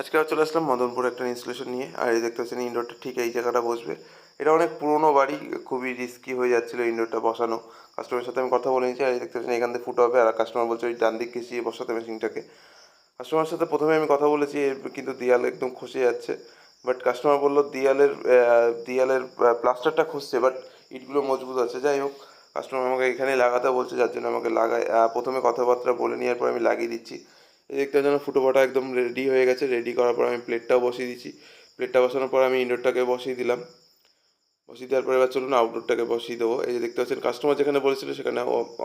আজকে আবার চলে আসলাম মদনপুর একটা ইনস্টলেশন নিয়ে। আর এই দেখতে পাচ্ছেন ইনডোরটা ঠিক এই জায়গাটা বসবে। এটা অনেক পুরনো বাড়ি, খুবই রিস্কি হয়ে যাচ্ছিল ইনডোরটা বসানো। কাস্টমারের সাথে আমি কথা বলে নিয়েছি, আর এই দেখতে পাচ্ছেন, এখান থেকে ফুটো হবে। আর কাস্টমার বলছে ওই ডান দিক ঘেঁচিয়ে বসাতে মেশিনটাকে কাস্টমারের সাথে প্রথমে আমি কথা বলেছি কিন্তু দেয়াল একদম খসে যাচ্ছে। বাট কাস্টমার বলল, দেয়ালের দেয়ালের প্লাস্টারটা খসছে বাট ইটগুলো মজবুত আছে। যাই হোক কাস্টমার আমাকে এখানে লাগাতে বলছে, যার জন্য আমাকে লাগায়। প্রথমে কথাবার্তা বলে নেওয়ার পর আমি লাগিয়ে দিচ্ছি। দেখতে যেন ফুটোপাটা একদম রেডি হয়ে গেছে রেডি করার পর আমি প্লেটটাও বসিয়ে দিচ্ছি। প্লেটটা বসানোর পর আমি ইনডোরটাকে বসিয়ে দিলাম। বসিয়ে দেওয়ার পরে এবার চলুন আউটডোরটাকে বসিয়ে দেবো। এই যে দেখতে পাচ্ছেন কাস্টমার যেখানে বলেছিল সেখানে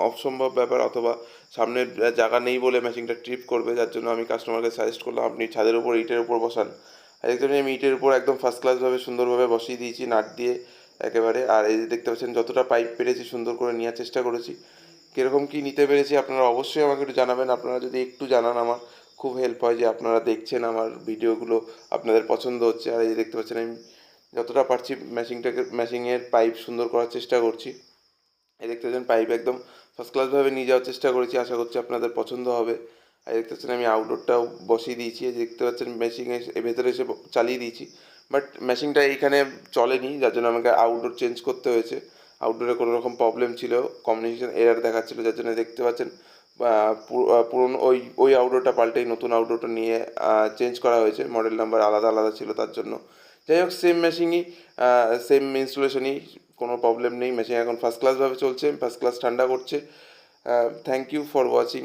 অসম্ভব ব্যাপার অথবা সামনের জায়গা নেই বলে মেশিনটা ট্রিপ করবে, যার জন্য আমি কাস্টমারকে সাজেস্ট করলাম, আপনি ছাদের উপর ইটের উপর বসান। আর দেখতে পাচ্ছেন, আমি ইটের উপর একদম ফার্স্ট ক্লাসভাবে সুন্দরভাবে বসিয়ে দিয়েছি, নাট দিয়ে একেবারে। আর এই যে দেখতে পাচ্ছেন, যতটা পাইপ পেরেছি সুন্দর করে নেওয়ার চেষ্টা করেছি। কীরকম কী নিতে পেরেছি আপনারা অবশ্যই আমাকে একটু জানাবেন। আপনারা যদি একটু জানান আমার, খুব হেল্প হয় যে আপনারা দেখছেন আমার ভিডিওগুলো, আপনাদের পছন্দ হচ্ছে। আর এই যে দেখতে পাচ্ছেন, আমি যতটা পারছি ম্যাচিংটাকে ম্যাচিংয়ের পাইপ সুন্দর করার চেষ্টা করছি। এই দেখতে পাচ্ছেন পাইপ একদম ফার্স্ট ক্লাসভাবে নিয়ে যাওয়ার চেষ্টা করেছি, আশা করছি আপনাদের পছন্দ হবে। আর দেখতে পাচ্ছেন, আমি আউটডোরটাও বসিয়ে দিয়েছি। দেখতে পাচ্ছেন মেশিংয়ে ভেতরে এসে চালিয়ে দিয়েছি। বাট মেশিনটা এইখানে চলেনি, যার জন্য আমাকে আউটডোর চেঞ্জ করতে হয়েছে। আউটডোরে কোনো রকম প্রবলেম ছিল কমিউনিকেশান এরার দেখাচ্ছিল, যার জন্য দেখতে পাচ্ছেন পুরনো ওই ওই আউটডোরটা পাল্টেই নতুন আউটডোরটা নিয়ে চেঞ্জ করা হয়েছে। মডেল নাম্বার আলাদা আলাদা ছিল তার জন্য। যাই হোক সেম মেশিনই সেম ইনস্টলেশনই কোনো প্রবলেম নেই। মেশিন এখন ফার্স্ট ক্লাসভাবে চলছে ফার্স্ট ক্লাস ঠান্ডা করছে। Thank you for watching